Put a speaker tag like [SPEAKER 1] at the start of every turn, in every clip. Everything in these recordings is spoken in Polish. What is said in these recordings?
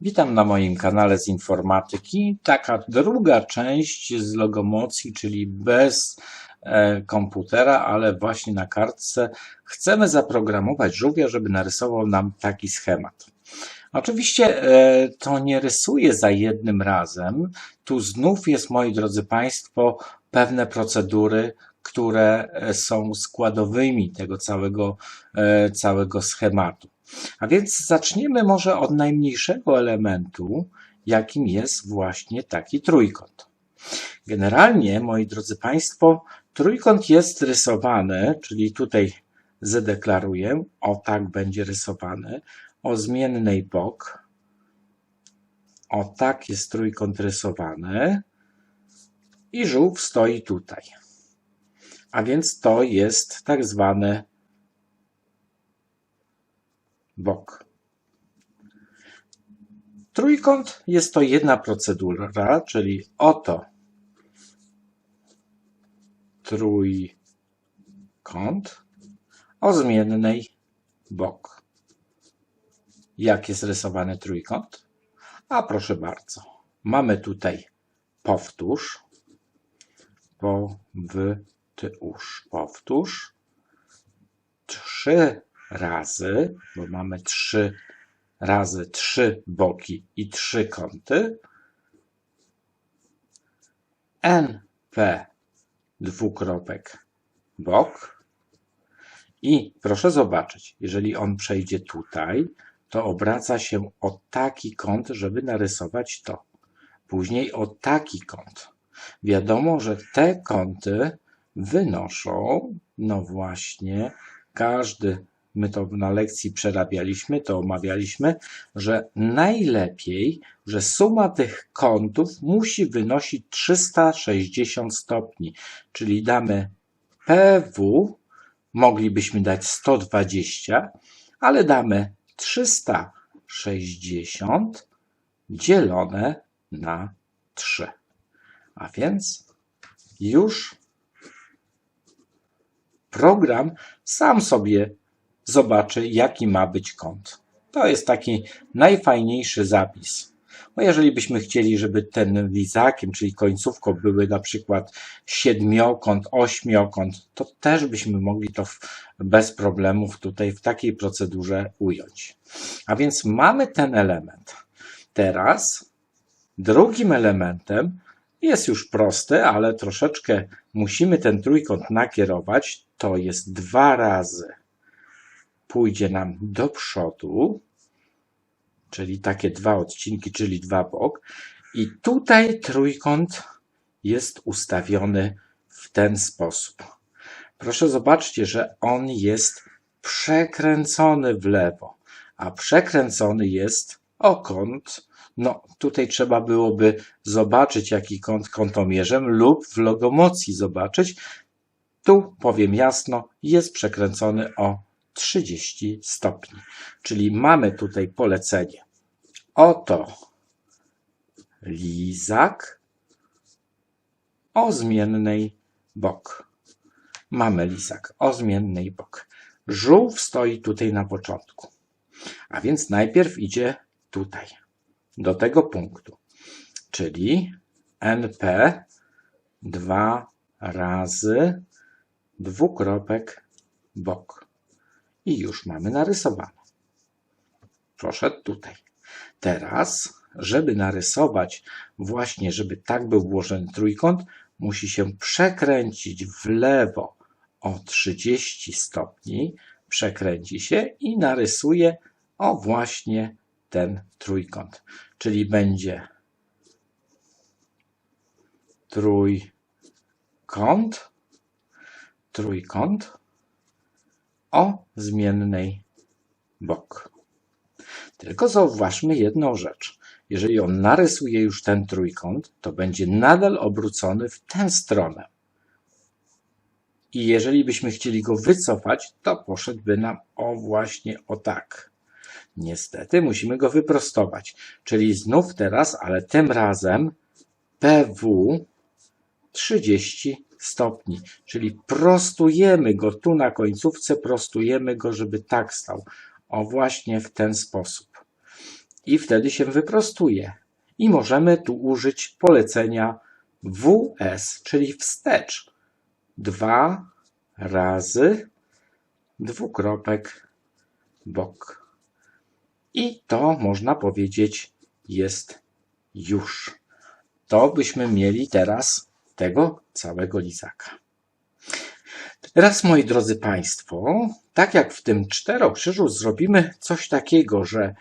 [SPEAKER 1] Witam na moim kanale z informatyki. Taka druga część z logomocji, czyli bez e, komputera, ale właśnie na kartce. Chcemy zaprogramować żółwia, żeby narysował nam taki schemat. Oczywiście e, to nie rysuje za jednym razem. Tu znów jest, moi drodzy Państwo, pewne procedury, które e, są składowymi tego całego, całego schematu. A więc zaczniemy może od najmniejszego elementu, jakim jest właśnie taki trójkąt. Generalnie, moi drodzy Państwo, trójkąt jest rysowany, czyli tutaj zadeklaruję, o tak będzie rysowany, o zmiennej bok. O tak jest trójkąt rysowany i żółw stoi tutaj. A więc to jest tak zwany bok. Trójkąt jest to jedna procedura, czyli oto trójkąt o zmiennej bok. Jak jest rysowany trójkąt? A proszę bardzo. Mamy tutaj powtórz, powtórz, powtórz, trzy razy, bo mamy trzy razy trzy boki i trzy kąty. NP dwukropek bok. I proszę zobaczyć, jeżeli on przejdzie tutaj, to obraca się o taki kąt, żeby narysować to. Później o taki kąt. Wiadomo, że te kąty wynoszą, no właśnie, każdy my to na lekcji przerabialiśmy, to omawialiśmy, że najlepiej, że suma tych kątów musi wynosić 360 stopni, czyli damy PW, moglibyśmy dać 120, ale damy 360 dzielone na 3. A więc już program sam sobie zobaczy, jaki ma być kąt. To jest taki najfajniejszy zapis. Bo jeżeli byśmy chcieli, żeby ten lizakiem, czyli końcówką były na przykład siedmiokąt, ośmiokąt, to też byśmy mogli to bez problemów tutaj w takiej procedurze ująć. A więc mamy ten element. Teraz drugim elementem jest już prosty, ale troszeczkę musimy ten trójkąt nakierować. To jest dwa razy pójdzie nam do przodu, czyli takie dwa odcinki, czyli dwa bok. I tutaj trójkąt jest ustawiony w ten sposób. Proszę zobaczcie, że on jest przekręcony w lewo, a przekręcony jest o kąt. No, tutaj trzeba byłoby zobaczyć, jaki kąt kątomierzem lub w logomocji zobaczyć. Tu powiem jasno, jest przekręcony o 30 stopni. Czyli mamy tutaj polecenie. Oto lizak o zmiennej bok. Mamy lizak o zmiennej bok. Żółw stoi tutaj na początku. A więc najpierw idzie tutaj, do tego punktu. Czyli NP dwa razy dwukropek bok. I już mamy narysowane. Proszę tutaj. Teraz, żeby narysować właśnie, żeby tak był włożony trójkąt, musi się przekręcić w lewo o 30 stopni, przekręci się i narysuje o właśnie ten trójkąt. Czyli będzie trójkąt, trójkąt, o zmiennej bok. Tylko zauważmy jedną rzecz. Jeżeli on narysuje już ten trójkąt, to będzie nadal obrócony w tę stronę. I jeżeli byśmy chcieli go wycofać, to poszedłby nam o właśnie o tak. Niestety musimy go wyprostować. Czyli znów teraz, ale tym razem PW 30 stopni, czyli prostujemy go tu na końcówce, prostujemy go, żeby tak stał. O właśnie w ten sposób. i wtedy się wyprostuje. I możemy tu użyć polecenia WS, czyli wstecz. Dwa razy dwukropek bok. I to można powiedzieć jest już. To byśmy mieli teraz tego całego lizaka. Teraz, moi drodzy Państwo, tak jak w tym czterokrzyżu zrobimy coś takiego, że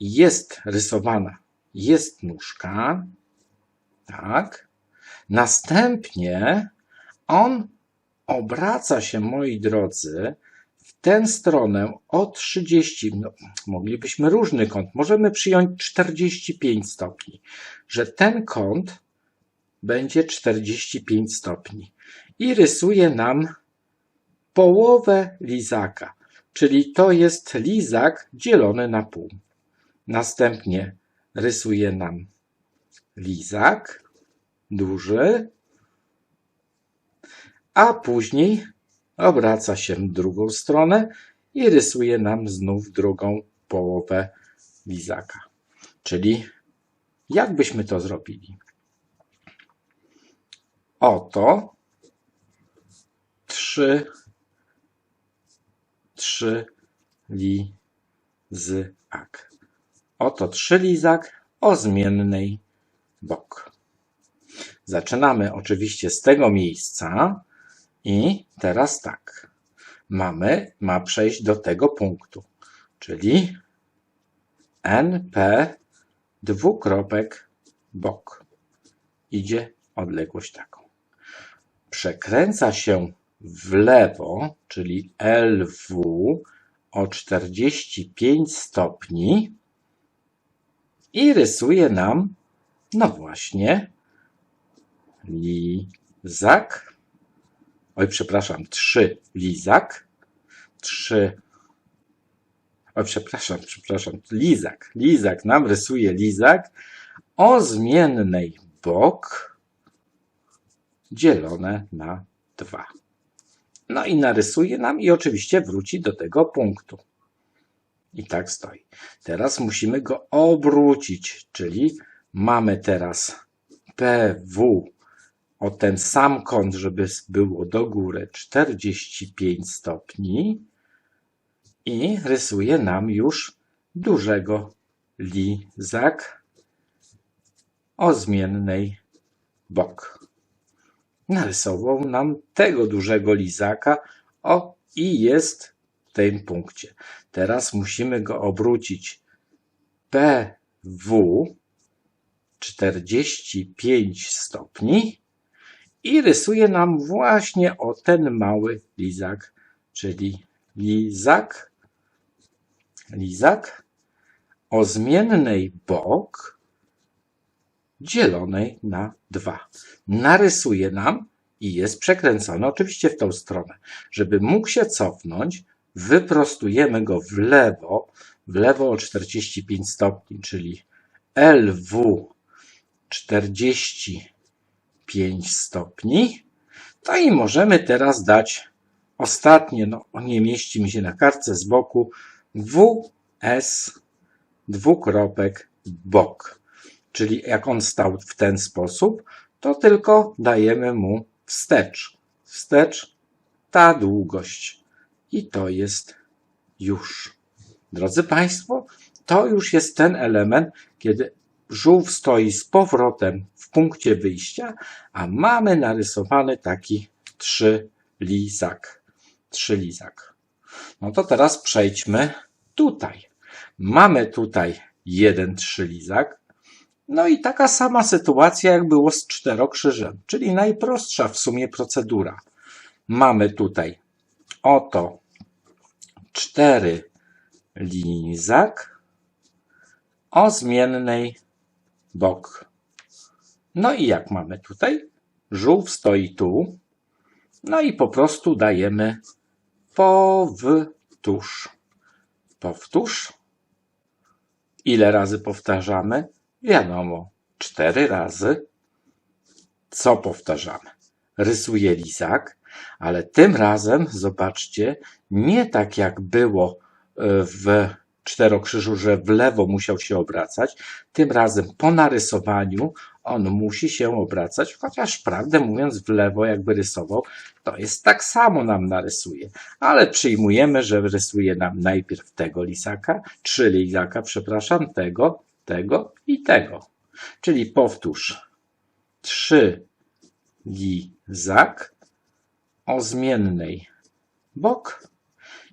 [SPEAKER 1] jest rysowana, jest nóżka, tak. Następnie on obraca się, moi drodzy, w tę stronę o 30, no, moglibyśmy różny kąt, możemy przyjąć 45 stopni, że ten kąt będzie 45 stopni i rysuje nam połowę lizaka, czyli to jest lizak dzielony na pół. Następnie rysuje nam lizak duży, a później obraca się w drugą stronę i rysuje nam znów drugą połowę lizaka. Czyli jak byśmy to zrobili? Oto trzy, trzy lizak. Oto trzy lizak o zmiennej bok. Zaczynamy oczywiście z tego miejsca i teraz tak. Mamy, ma przejść do tego punktu, czyli NP dwukropek bok. Idzie odległość taką. Przekręca się w lewo, czyli LW o 45 stopni i rysuje nam, no właśnie, lizak. Oj, przepraszam, trzy lizak. Trzy. Oj, przepraszam, przepraszam, lizak. Lizak nam rysuje lizak o zmiennej bok dzielone na dwa. No i narysuje nam i oczywiście wróci do tego punktu. I tak stoi. Teraz musimy go obrócić, czyli mamy teraz PW o ten sam kąt, żeby było do góry 45 stopni i rysuje nam już dużego lizak o zmiennej bok. Narysował nam tego dużego lizaka o i jest w tym punkcie. Teraz musimy go obrócić PW 45 stopni i rysuje nam właśnie o ten mały lizak, czyli lizak, lizak o zmiennej bok dzielonej na 2. Narysuje nam i jest przekręcony oczywiście w tą stronę. Żeby mógł się cofnąć, wyprostujemy go w lewo, w lewo o 45 stopni, czyli LW 45 stopni. No i możemy teraz dać ostatnie, no nie mieści mi się na kartce z boku, WS dwukropek bok. Czyli jak on stał w ten sposób, to tylko dajemy mu wstecz. Wstecz ta długość. I to jest już. Drodzy Państwo, to już jest ten element, kiedy żółw stoi z powrotem w punkcie wyjścia, a mamy narysowany taki trzy lizak. Trzy lizak. No to teraz przejdźmy tutaj. Mamy tutaj jeden trzylizak. No i taka sama sytuacja, jak było z czterokrzyżem, czyli najprostsza w sumie procedura. Mamy tutaj oto cztery lizak o zmiennej bok. No i jak mamy tutaj? Żółw stoi tu. No i po prostu dajemy powtórz. Powtórz. Ile razy powtarzamy? Wiadomo, cztery razy. Co powtarzamy? Rysuję lizak, ale tym razem, zobaczcie, nie tak jak było e, w czterokrzyżu, że w lewo musiał się obracać. Tym razem po narysowaniu on musi się obracać, chociaż prawdę mówiąc w lewo jakby rysował, to jest tak samo nam narysuje. Ale przyjmujemy, że rysuje nam najpierw tego lisaka, trzy lizaka, przepraszam, tego, tego i tego. Czyli powtórz. Trzy lizak o zmiennej bok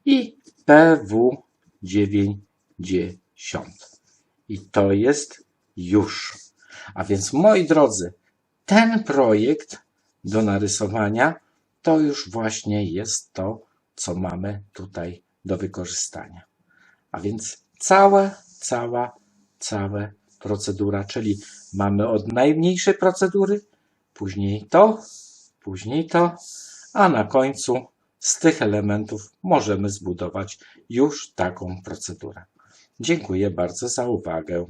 [SPEAKER 1] i PW 90. I to jest już. A więc moi drodzy, ten projekt do narysowania to już właśnie jest to, co mamy tutaj do wykorzystania. A więc całe, cała, cała procedura, czyli mamy od najmniejszej procedury, później to, później to, a na końcu z tych elementów możemy zbudować już taką procedurę. Dziękuję bardzo za uwagę.